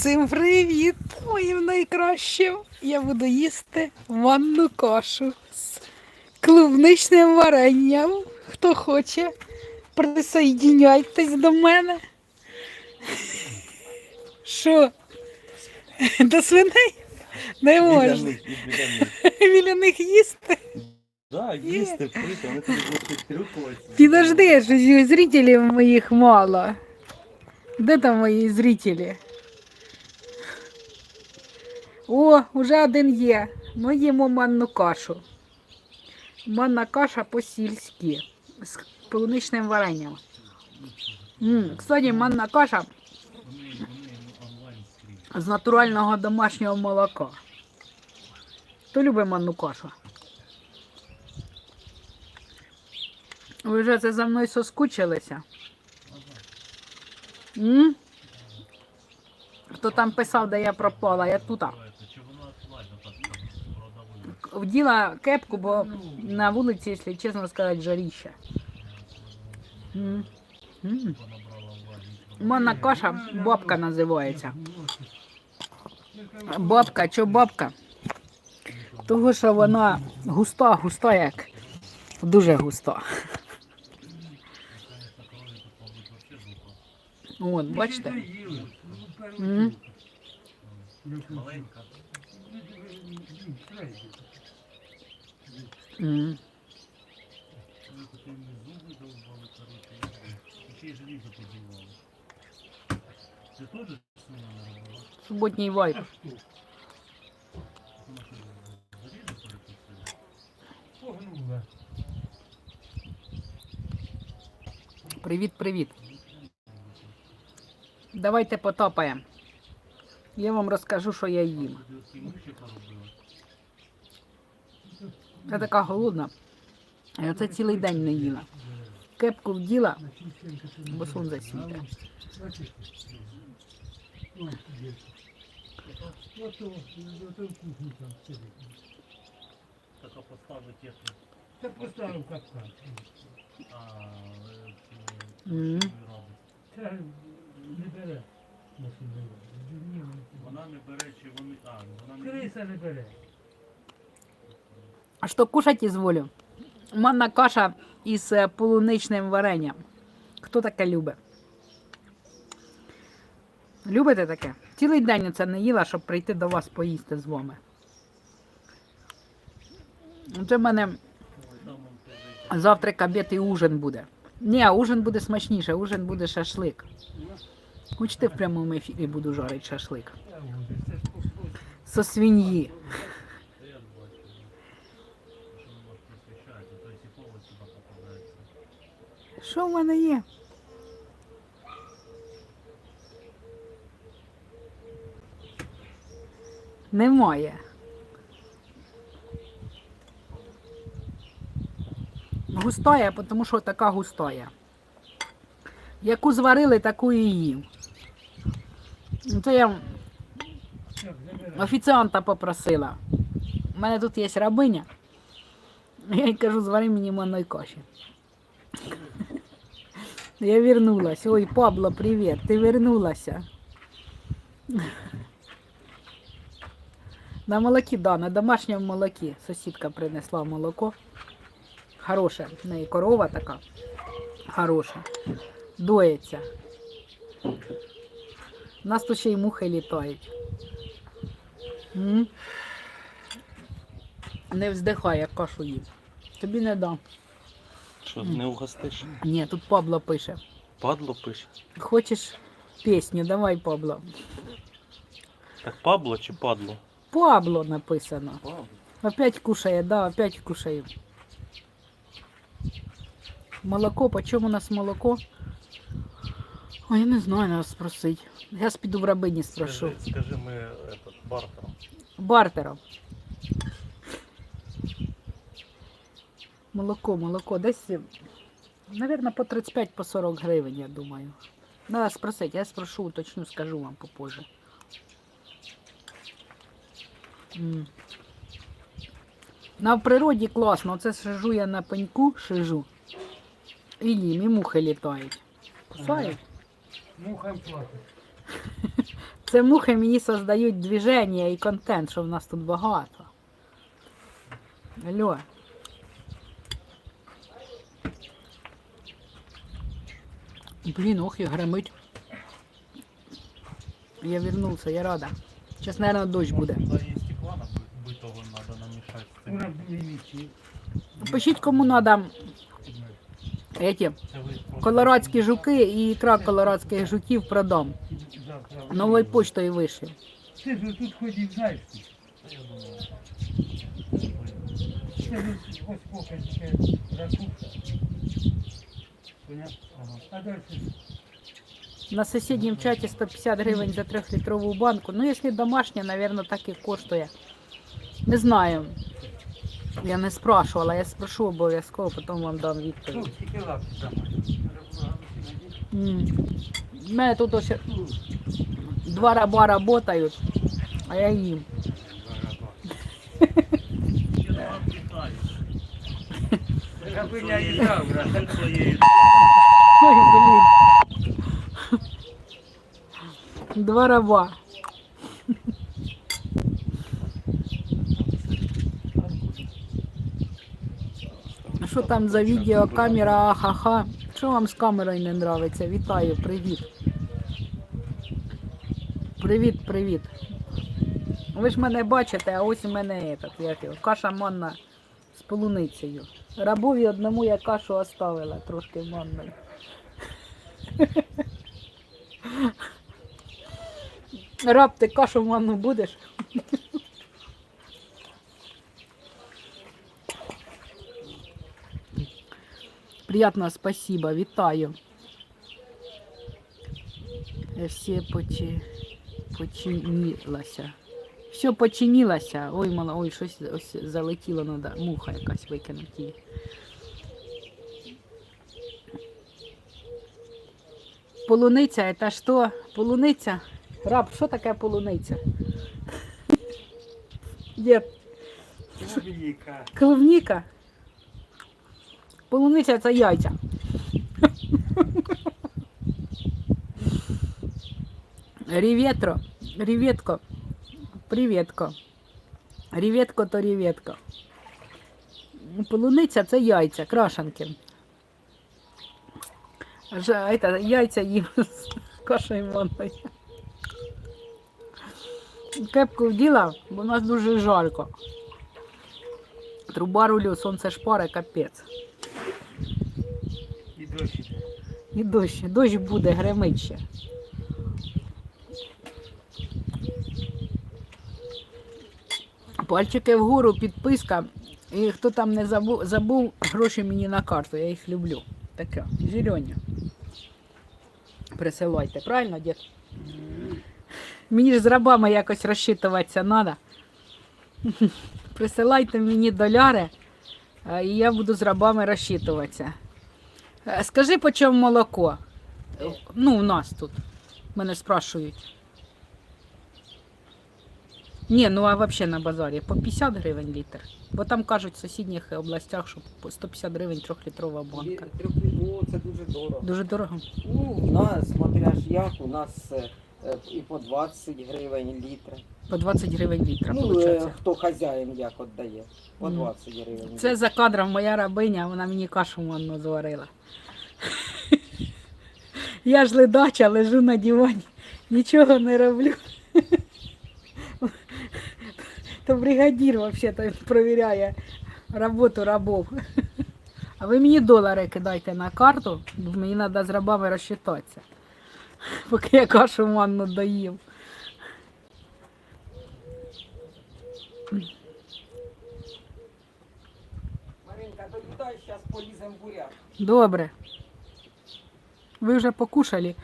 Всім привіт, моїм найкращим. Я буду їсти манну кашу з клубничним варенням. Хто хоче, присоединяйтесь до мене. Що? До свиней? Не можна. Біля них, їсти. Да, їсти, пити, вони тобі будуть трюкуватися. Підожди, що зрителів моїх мало. Де там мої зрителі? О, уже один є. Ми їмо манну кашу. Манна каша по-сільськи з полуничним варенням. Кстати, манна каша з натурального домашнього молока. Хто любить манну кашу? Ви вже це за мною соскучилися? М? Хто там писав, де я пропала, я тут. Вділа кепку, бо на вулиці, якщо чесно сказати, жаріще. М. М. Манна каша бабка називається. Бабка, що бабка? Того, що вона густа, густа як. Дуже густа. От, бачите? М. М. Суботній вайб. Погнула. Привіт, привіт. Давайте потопаємо. Я вам розкажу, що я їм. Я така голодна. Я це цілий день не їла. Кепку вділа, бо там сидить. Така поставити техніку. Та поставив капкан. М. Та не бере. Вона не бере, чи вони. А, вона не Криса не бере. А що кушать ізволю? Манна каша із е, полуничним варенням. Хто таке любить? Любите таке? Цілий день це не їла, щоб прийти до вас поїсти з вами. Це в мене завтра обід і ужин буде. Ні, ужин буде смачніше, ужин буде шашлик. Хочете в прямому ефірі буду жарити шашлик. Со свиньї. Що в мене є? Немає. Густая, тому що така густая. Яку зварили, таку і їм. Ну, Це я офіціанта попросила. У мене тут є рабиня. Я їй кажу, звари мені манної каші. Я вернулась. Ой, Пабло, привіт. Ти вернулася. На молокі, да, на домашньому молокі. Сусідка принесла молоко. Хороше. В неї корова така. Хороша. Доїться. У нас тут ще й мухи літають. Не вздихай, як кашу їм. Тобі не дам. Що, не угостиш? Ні, тут Пабло пише. Падло пише. Хочеш пісню? Давай, Пабло. Так Пабло чи падло? Пабло написано. Пабло. Опять кушає, да, опять кушає. Молоко, по чому у нас молоко? Ой, я не знаю, треба спросити. Я піду в рабині спрошу. Скажи, скажи ми этот, бартером. Бартером. Молоко, молоко. Десь, мабуть, по 35 по 40 гривень, я думаю. Надо спросити, я спрошу, уточню, скажу вам попозже. М. На природі класно. Оце сижу я на пеньку, шижу. І їм, і мухи літають. Кусають? Мухам платить. Це мухи мені создають движення і контент, що в нас тут багато. Алло. Блін, ох, і гремить. Я вернувся, я рада. Зараз, мабуть, дощ буде. Туда є стекла битого надо намішати. з цим. Вона в ліміті. Пишіть, кому треба эти колорадські жуки і ікра колорадських жуків продам. Новою почтою вишлю. Ти ж тут ходив, знаєш. я Це ж ось поки тільки ракуша. Поняв? ага. На сусіднім чаті 150 гривень за трьохлітрову банку. Ну, якщо домашня, мабуть, так і коштує. Не знаю. Я не спрашивала, я спрошу обов'язково, потім вам дам відповідь. У мене тут ось два раба працюють, а я їм. Рабиня і завтра. Тут своєю Ой, блін. Два раба. А Що там за відео, камера, ахаха? Що вам з камерою не нравиться? Вітаю, привіт. Привіт, привіт. Ви ж мене бачите, а ось у мене этот, як його, каша манна з полуницею. Рабові одному я кашу оставила трошки манною. Раб, ти кашу манну будеш? Приятно, спасибо, вітаю. Е, Все почи... Все починилося. Ой, мала, ой, щось ось залетіло, надо муха якась викинути її. Полуниця, это що? Полуниця? Раб, що таке полуниця? Дід, Клубніка. клубніка? Полуниця це яйця. Ріветро, ріветко, привітко. Ріветко то ріветко. Полуниця це яйця, крашанки. Ж, это, яйця їм з кашею манною. Кепку вділа, бо у нас дуже жарко. Труба рулю, сонце шпаре, капець. І дощ. І дощ, дощ буде, гремить ще. Пальчики вгору, підписка. І хто там не забув, забув гроші мені на карту, я їх люблю. Таке, зелені. Присилайте, правильно, дід? Мені ж з рабами якось розчитуватися треба. Присилайте мені доляри, і я буду з рабами розчитуватися. Е, Скажи, по чому молоко? Е, Ну, у нас тут. Мене спрашують. Ні, ну а взагалі на базарі по 50 гривень літр. Бо там кажуть в сусідніх областях, що по 150 гривень трьохлітрова банка. Трьохлітрово це дуже дорого. Дуже дорого. Ну, у нас, смотря ж як, у нас е, е, і по 20 гривень літр. По 20 гривень літра, Ну, виходить. е, хто хазяїн як віддає. По Мгм. 20 гривень. Це за кадром моя рабиня, вона мені кашу манну зварила. Я ж ледача, лежу на дивані, нічого не роблю. То бригадір взагалі провіряє роботу рабов. А ви мені долари кидайте на карту, бо мені треба з рабами розчитатися. Поки я кашу манну доїм. Маринка, доїдай, зараз полізем буряк. Добре. Ви вже покушали.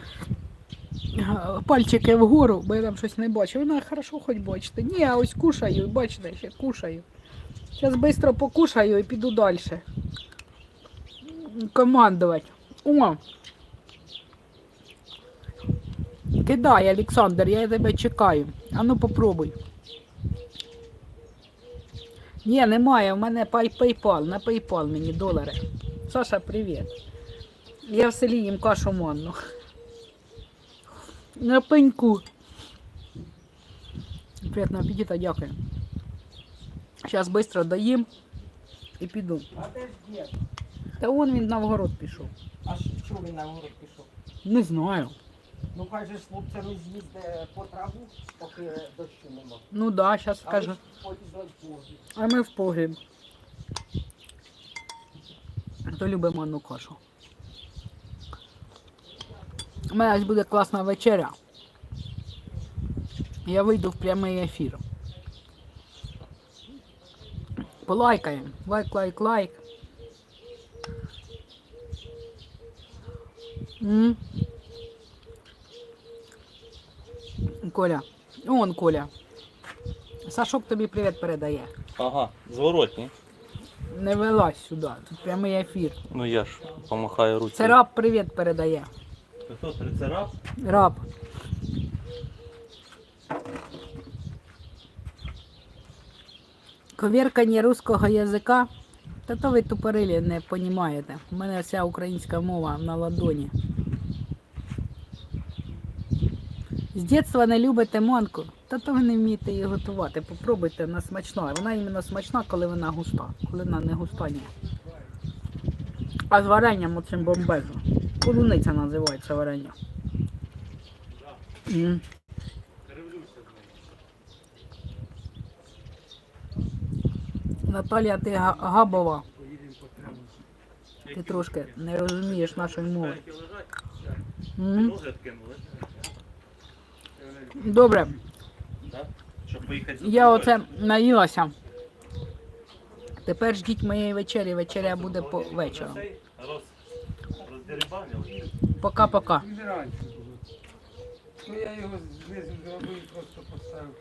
Пальчики вгору, бо я там щось не бачу. Вона хорошо хоч бачите. Ні, а ось кушаю, бачите, ще кушаю. Зараз швидко покушаю і піду далі. Командувати. О! Кидай, Олександр, я тебе чекаю. Ану попробуй. Ні, немає, у мене PayPal, на PayPal мені долари. Саша, привіт. Я в селі їм кашу манну. На пеньку. Приятного аппетита, дякую. Зараз швидко доїм і піду. А де ж дід? Та вон він на вгород пішов. А що чого він на город пішов? Не знаю. Ну хай же з хлопцями з'їзде по траву, поки дощу нема. Ну да, зараз А скажу. ви ж полізли в погріб. А ми в погріб. Хто любить манну кашу. У мене буде класна вечеря. Я вийду в прямий ефір. Полайкаємо. Лайк, лайк, лайк. М. Коля. Он Коля. Сашок тобі привіт передає. Ага, зворотні. Не вилазь сюди, тут прямий ефір. Ну я ж помахаю руці. Це раб привіт передає. Хто трицерап? Раб. Ковіркання руського язика. Та то ви тупорилі не понімаєте. У мене вся українська мова на ладоні. З дитинства не любите манку, та то ви не вмієте її готувати. Попробуйте, вона смачна. Вона іменно смачна, коли вона густа. Коли вона не густа, ні. А з варенням оцим бомбезом. Полуниця називається варення. М. Наталія, ти га- габова. Ти трошки не розумієш нашої мови. Добре, я оце наїлася. Тепер ждіть моєї вечері. Вечеря буде по вечору. Пока-пока. Ну я його знизу зробив, просто поставив